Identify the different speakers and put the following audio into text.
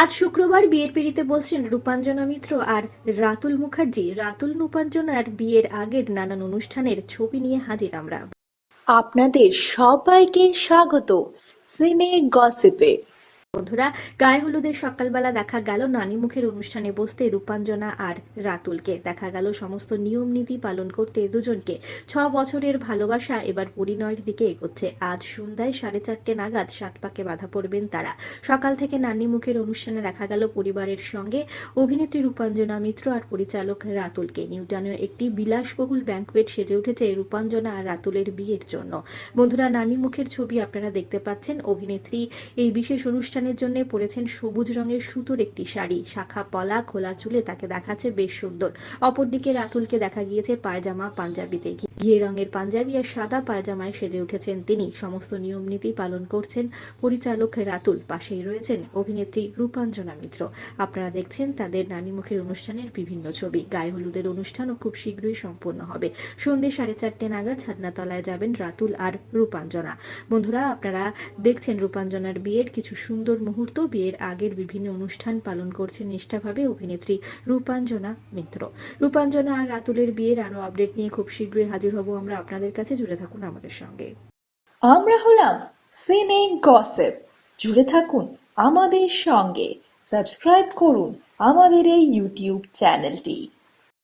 Speaker 1: আজ শুক্রবার বিয়ের পিড়িতে বসছেন রূপাঞ্জনা মিত্র আর রাতুল মুখার্জি। রাতুল রূপাঞ্জনার বিয়ের আগের নানান অনুষ্ঠানের ছবি নিয়ে হাজির আমরা।
Speaker 2: আপনাদের সবাইকে স্বাগত। সিনে গসিপে।
Speaker 1: বন্ধুরা, গায়ে হলুদের সকালবেলা দেখা গেল নানি মুখের অনুষ্ঠানে বসতে রূপাঞ্জনা আর রাতুলকে। দেখা গেল সমস্ত নিয়ম নীতি পালন করতে দুজনকে। ছ বছরের ভালোবাসা এবার পরিণয়ের দিকে এগোচ্ছে। আজ সন্ধ্যায় সাড়ে চারটে নাগাদ সাত পাকে বাধা পড়বেন তারা। সকাল থেকে নানি মুখের অনুষ্ঠানে দেখা গেল পরিবারের সঙ্গে অভিনেত্রী রূপাঞ্জনা মিত্র আর পরিচালক রাতুলকে। নিউটানের একটি বিলাসবহুল ব্যাংকোয়েট সেজে উঠেছে রূপাঞ্জনা আর রাতুলের বিয়ের জন্য। বন্ধুরা নানি মুখের ছবি আপনারা দেখতে পাচ্ছেন। অভিনেত্রী এই বিশেষ অনুষ্ঠানের জন্য পরেছেন সবুজ রঙের সুতোর একটি শাড়ি। শাখা পলা খোলা চুলে তাকে দেখাচ্ছে বেশ সুন্দর। অপরদিকে রাতুলকে দেখা গিয়েছে পায়জামা পাঞ্জাবিতে। ঘিয়ে রঙের পাঞ্জাবি আর সাদা পায়জামায় সেজে উঠেছেন তিনি। সমস্ত নিয়ম নীতি পালন করছেন পরিচালক রাতুল। পাশেই রয়েছেন অভিনেত্রী রূপাঞ্জনা মিত্র। আপনারা দেখছেন তাদের নানিমুখের অনুষ্ঠানের বিভিন্ন ছবি। গায়ে হলুদের অনুষ্ঠানও খুব শীঘ্রই সম্পন্ন হবে। সন্ধ্যে সাড়ে চারটে নাগাদ ছাদনাতলায় যাবেন রাতুল আর রূপাঞ্জনা। বন্ধুরা, আপনারা দেখছেন রূপাঞ্জনার বিয়ের কিছু সুন্দর মুহূর্ত। বিয়ের আগের বিভিন্ন অনুষ্ঠান পালন করছেন নিষ্ঠাভাবে অভিনেত্রী রূপাঞ্জনা মিত্র। রূপাঞ্জনা আর রাতুলের বিয়ের আরও আপডেট নিয়ে খুব শীঘ্রই হাজির হব আমরা আপনাদের কাছে, জুড়ে থাকুন আমাদের সঙ্গে।
Speaker 2: আমরা হলাম সিনে গসেপ জুড়ে থাকুন আমাদের সঙ্গে। সাবস্ক্রাইব করুন আমাদের এই ইউটিউব চ্যানেলটি